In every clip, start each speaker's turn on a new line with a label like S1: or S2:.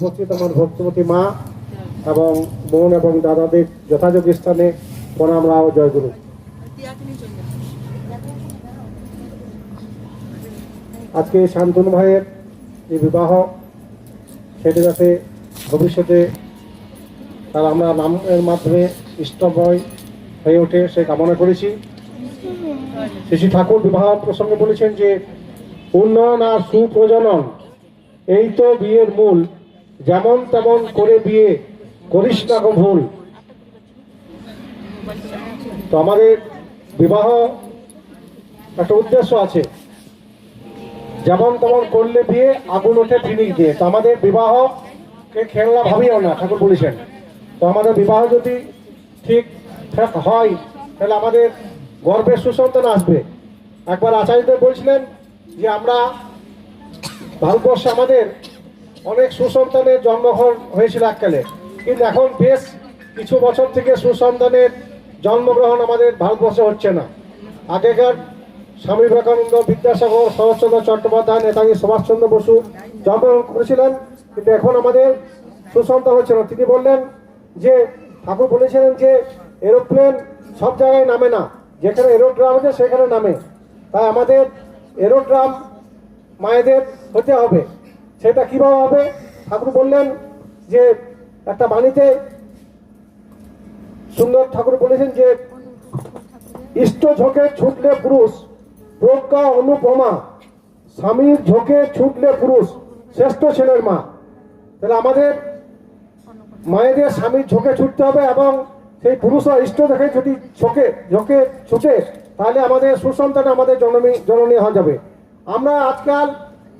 S1: উপস্থিত আমার ভক্তিমতী মা এবং বোন এবং দাদাদের যথাযোগ্য স্থানে প্রণাম রাও জয়গুরু আজকে শান্তনু ভাইয়ের যে বিবাহ, সেটি যাতে ভবিষ্যতে তার আমরা নামের মাধ্যমে ইষ্টময় হয়ে ওঠে সে কামনা করেছি। শ্রী ঠাকুর বিবাহ প্রসঙ্গে বলেছেন যে, উন্নয়ন আর সুপ্রজনন, এই তো বিয়ের মূল। যেমন তেমন করে বিয়ে করিস না গো ভুল তো আমাদের বিবাহ একটা উদ্দেশ্য আছে। যেমন তেমন করলে বিয়ে আগুন ওঠে ফিনিক দিয়ে। তো আমাদের বিবাহকে খেলনা ভাবিও না, ঠাকুর বলেছেন। তো আমাদের বিবাহ যদি ঠিক ঠাক হয়, তাহলে আমাদের গর্বের সুসন্তান আসবে। একবার আচার্যদেব বলছিলেন যে, আমরা ভারতবর্ষে আমাদের অনেক সুসন্তানের জন্মগ্রহণ হয়েছিল এককালে। কিন্তু এখন বেশ কিছু বছর থেকে সুসন্তানের জন্মগ্রহণ আমাদের ভারতবর্ষে হচ্ছে না। আগেকার স্বামী বিবেকানন্দ, বিদ্যাসাগর, শরৎচন্দ্র চট্টোপাধ্যায়, নেতাজি সুভাষচন্দ্র বসু জন্মগ্রহণ করেছিলেন, কিন্তু এখন আমাদের সুসন্তান হচ্ছে না। তিনি বললেন যে, ঠাকুর বলেছিলেন যে, এরোপ্লেন সব জায়গায় নামে না। যেখানে এরোড্রাম আছে, সেখানে নামে। তাই আমাদের এরোড্রাম মায়েদের হতে হবে। সেটা কীভাবে হবে? ঠাকুর বললেন যে, একটা বাণীতে সুন্দর ঠাকুর বলেছেন যে, ইষ্ট ঝোঁকে ছুটলে পুরুষ, প্রজ্ঞা অনুপমা। স্বামীর ঝোঁকে ছুটলে পুরুষ, শ্রেষ্ঠ ছেলের মা। তাহলে আমাদের মায়েদের স্বামীর ঝোঁকে ছুটতে হবে এবং সেই পুরুষরা ইষ্ট দেখে যদি ঝোঁকে ঝোঁকে ছুটে, তাহলে আমাদের সুসন্তান আমাদের জননী জননী হয়ে যাবে। আমরা আজকাল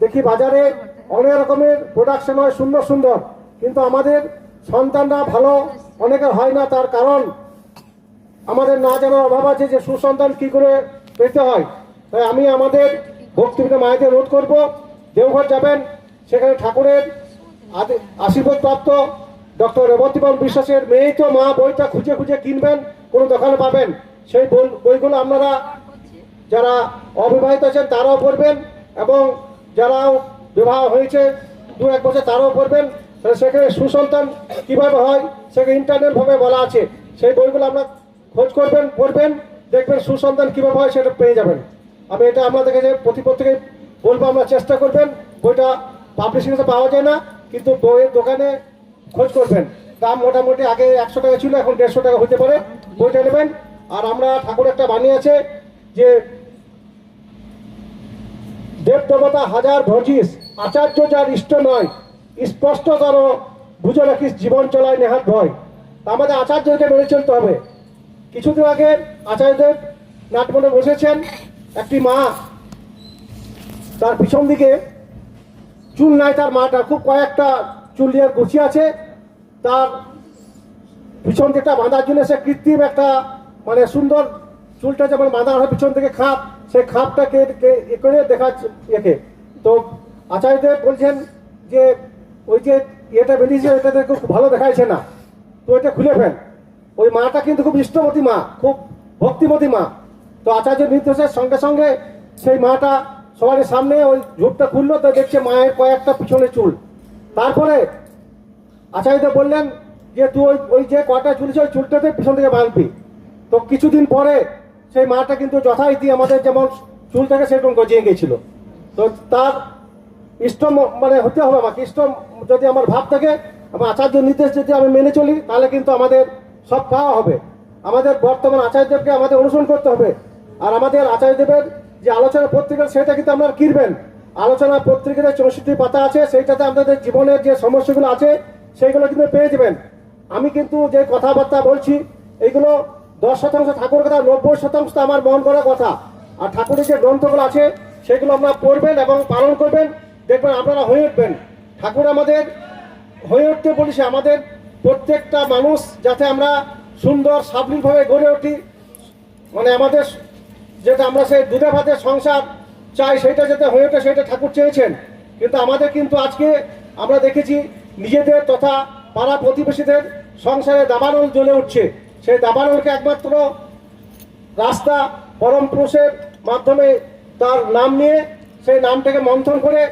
S1: দেখি বাজারে অনেক রকমের প্রোডাকশন হয়, সুন্দর সুন্দর। কিন্তু আমাদের সন্তানরা ভালো, অনেকের হয় না, তার কারণ আমাদের না জানার অভাব আছে যে সুসন্তান কি করে পেতে হয়। তাই আমি আমাদের ভক্তিবিদ মায়েদের রোধ করব, দেওঘর যাবেন, সেখানে ঠাকুরের আশীর্বাদ প্রাপ্ত ডক্টর রেবতীবন বিশ্বাসের মেয়েই তো মা বইটা খুঁজে খুঁজে কিনবেন, কোনো দোকানে পাবেন। সেই বই- বইগুলো আপনারা যারা অবিবাহিত আছেন তারাও পড়বেন এবং যারা বিবাহ হয়েছে, দু এক বছর তারাও পড়বেন। সেখানে সুসন্তান কীভাবে হয়, সেখানে ইন্টারনেট ভাবে বলা আছে। সেই বইগুলো আপনার খোঁজ করবেন, পড়বেন, দেখবেন সুসন্তান কীভাবে হয়, সেটা পেয়ে যাবেন। আমি এটা আপনাদেরকে যে প্রতি প্রত্যেকে বলব আমরা চেষ্টা করবেন, বইটা পাবলিশিং পাওয়া যায় না, কিন্তু বইয়ের দোকানে খোঁজ করবেন। দাম মোটামুটি আগে একশো টাকা ছিল, এখন দেড়শো টাকা হতে পারে। বইটা নেবেন। আর আমরা ঠাকুর একটা বানিয়ে আছে যে দেব দেবতা হাজার ভজিস আচার্য যার ইষ্ট নয় স্পষ্ট তার বুঝে রাখিস জীবন চলায় নেহাত ভয়। তা আমাদের আচার্যকে মেনে চলতে হবে। কিছুদিন আগে আচার্যদেব নাটমনে বসেছেন, একটি মা, তার পিছন দিকে চুল নাই তার মাটা, খুব কয়েকটা চুল দিয়ে গুছিয়ে আছে। তার পিছন দিকটা বাঁধার জন্য সে কৃত্রিম একটা মানে সুন্দর চুলটা যেমন বাঁধা হয় পিছন থেকে খাপ সেই খাপটাকে করে দেখাচ্ছে একে। তো আচার্যদেব বলছেন যে, ওই যে ইয়েটা বেরিয়েছে এটাতে খুব ভালো দেখাইছে না। তো এটা খুলে ফেল। ওই মাটা কিন্তু খুব ইষ্টমতী মা, খুব ভক্তিমতী মা। তো আচার্য নির্দেশের সঙ্গে সঙ্গে সেই মাটা সবার সামনে ওই ঝোপটা খুললো, তো দেখছে মায়ের কয়েকটা পিছনে চুল। তারপরে আচার্যদেব বললেন যে, তুই ওই ওই যে কটা চুল ওই চুলটাতে পিছন থেকে বাঁধবি। তো কিছুদিন পরে সেই মাটা কিন্তু যথারীতি আমাদের যেমন চুল থাকে সেরকম গজিয়ে গেছিল তো তার ইষ্ট মানে হতে হবে আমাকে। ইষ্ট যদি আমার ভাব থাকে, আমার আচার্য নির্দেশ যদি আমি মেনে চলি, তাহলে কিন্তু আমাদের সব পাওয়া হবে। আমাদের বর্তমান আচার্যদেবকে আমাদের অনুসরণ করতে হবে। আর আমাদের আচার্যদেবের যে আলোচনা পত্রিকা, সেটা কিন্তু আপনারা কিনবেন। আলোচনা পত্রিকাতে চৌষট্টি পাতা আছে, সেইটাতে আপনাদের জীবনের যে সমস্যাগুলো আছে, সেইগুলো কিন্তু পেয়ে যাবেন। আমি কিন্তু যে কথাবার্তা বলছি এইগুলো দশ শতাংশ ঠাকুর কথা, নব্বই শতাংশ আমার মন করা কথা। আর ঠাকুরের যে গ্রন্থগুলো আছে, সেগুলো আপনারা পড়বেন এবং পালন করবেন। দেখবেন আপনারা হয়ে উঠবেন। ঠাকুর আমাদের, হয়ে উঠতে বলেছে আমাদের প্রত্যেকটা মানুষ যাতে আমরা সুন্দর, সাবলীলভাবে গড়ে উঠি। মানে আমাদের যেটা আমরা সেই দুধে ভাতের সংসার চাই, সেটা যাতে হয়ে ওঠে, সেটা ঠাকুর চেয়েছেন। কিন্তু আমাদের কিন্তু আজকে আমরা দেখেছি নিজেদের তথা পাড়া প্রতিবেশীদের সংসারে দাবানল জ্বলে উঠছে। সেই দাবানলকে একমাত্র রাস্তা পরম পুরুষের মাধ্যমে তার নাম নিয়ে সেই নামটাকে মন্থন করে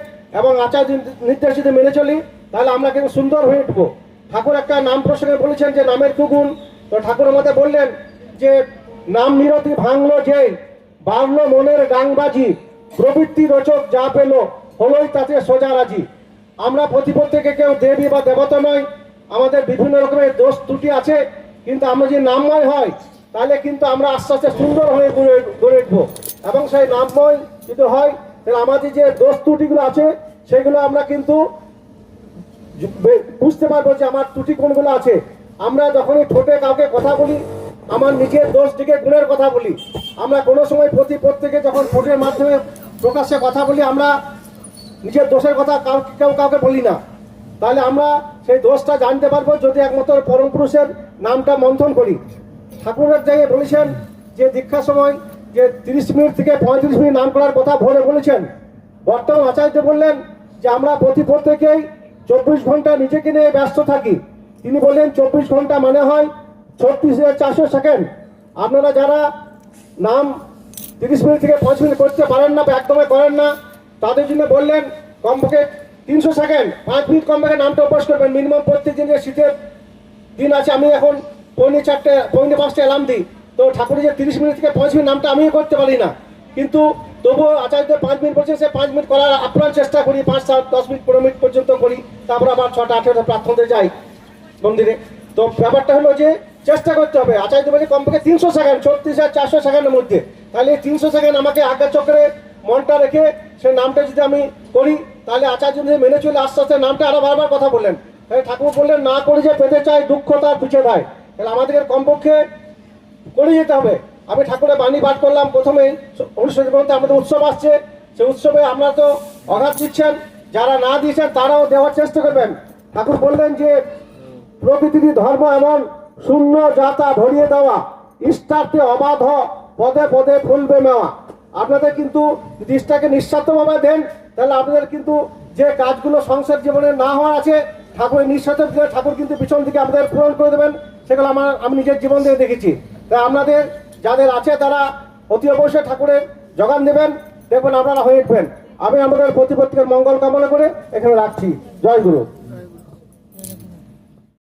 S1: এবং আচার নির্দেশ যদি মেনে চলি, তাহলে আমরা কিন্তু সুন্দর হয়ে উঠবো। ঠাকুর একটা নাম প্রসঙ্গে বলেছেন যে, নামের কুগুণ তো ঠাকুর আমাদের বললেন যে, নাম নিরতি ভাঙলো যে, বাড়লো মনের গাংবাজি, প্রবৃত্তি রচক যা পেল, হলোই তাতে সোজা রাজি। আমরা প্রতিপত্তিকে কেউ দেবী বা দেবতা নয়, আমাদের বিভিন্ন রকমের দোষ ত্রুটি আছে কিন্তু আমরা যদি নামময় হয়, তাহলে কিন্তু আমরা আস্তে আস্তে সুন্দর হয়ে গড়ে গড়ে উঠবো। এবং সেই নামময় যদি হয়, তাহলে আমাদের যে দোষ ত্রুটিগুলো আছে, সেগুলো আমরা কিন্তু বুঝতে পারব যে আমার ত্রুটি কোনগুলো আছে। আমরা যখনই ঠোঁটে কাউকে কথা বলি, আমার নিজের দোষ দিকে গুণের কথা বলি, আমরা কোনো সময় প্রতি প্রত্যেকে যখন ঠোঁটের মাধ্যমে প্রকাশ্যে কথা বলি, আমরা নিজের দোষের কথা কাউ, কেউ কাউকে বলি না। তাহলে আমরা সেই দোষটা জানতে পারব যদি একমাত্র পরম পুরুষের নামটা মন্থন করি। ঠাকুরের জায়গায় বলেছেন, যে দীক্ষার সময় যে তিরিশ মিনিট থেকে পঁয়ত্রিশ মিনিট নাম করার কথা ভোরে বলেছেন, বর্তমান আচার্য বললেন যে আমরা প্রতি প্রত্যেকেই চব্বিশ ঘণ্টা নিজেকে নিয়ে ব্যস্ত থাকি। তিনি বললেন, চব্বিশ ঘণ্টা মানে হয় ছত্রিশ হাজার চারশো সেকেন্ড। আপনারা যারা নাম তিরিশ মিনিট থেকে পাঁচ মিনিট করতে পারেন না বা একদমই করেন না, তাদের জন্য বললেন, কমপক্ষে তিনশো সেকেন্ড, পাঁচ মিনিট কমপক্ষে নামটা অভ্যাস করবেন। মিনিমাম প্রত্যেক দিন যে শীতের দিন আছে, আমি এখন পৌনে চারটে, পৌনে পাঁচটা এলাম দিই। তো ঠাকুরের যে তিরিশ মিনিট থেকে পাঁচ মিনিট নামটা আমিও করতে পারি না। কিন্তু তবুও আচার্য পাঁচ মিনিট বলছে সে পাঁচ মিনিট করার আপ্রাণ চেষ্টা করি, পাঁচ সাত, দশ মিনিট, পনেরো মিনিট পর্যন্ত করি। তারপর আবার ছটা, আঠেরোটা প্রার্থনাতে যাই মন্দিরে। তো ব্যাপারটা হলো যে চেষ্টা করতে হবে। আচার্য বলছে কমপক্ষে তিনশো সেকেন্ড, ছত্রিশ হাজার চারশো সেকেন্ডের মধ্যে। তাহলে তিনশো সেকেন্ড আমাকে আজ্ঞা চক্রে মনটা রেখে সেই নামটা যদি আমি করি তাহলে আচার্য মেনে চলে আস্তে আস্তে নামটা আরও বারবার কথা বললেন। তাহলে ঠাকুর বললেন, না করে যে পেতে চাই দুঃখ তার পিছিয়ে দেয় তাহলে আমাদেরকে কমপক্ষে করে যেতে হবে। আমি ঠাকুরের বাণী পাঠ করলাম, প্রথমে অনুষ্ঠানের মধ্যে আমাদের উৎসব আসছে। সেই উৎসবে আমরা তো অঘাত দিচ্ছেন, যারা না দিয়েছেন তারাও দেওয়ার চেষ্টা করবেন। ঠাকুর বললেন যে, প্রকৃতির ধর্ম এমন শূন্য যাতা ভরিয়ে দেওয়া, ইষ্টার্থে অবাধ পদে পদে ফুলবে মেওয়া। আপনাদের কিন্তু ইষ্টাকে নিঃস্বার্থভাবে দেন, তাহলে আপনাদের কিন্তু যে কাজগুলো সংসার জীবনে না হওয়া আছে ঠাকুরের নিঃস্বার্থ ঠাকুর কিন্তু পিছন দিকে আমাদের পূরণ করে দেবেন, সেগুলো আমার, আমি নিজের জীবন দিয়ে দেখেছি। তাই আপনাদের, যাদের আছে তারা অতি অবশ্যই ঠাকুরের জগান দেবেন, দেখবেন আপনারা হয়ে উঠবেন। আমি আমাদের প্রতিপত্তিকের মঙ্গল কামনা করে এখানে রাখছি। জয় গুরু।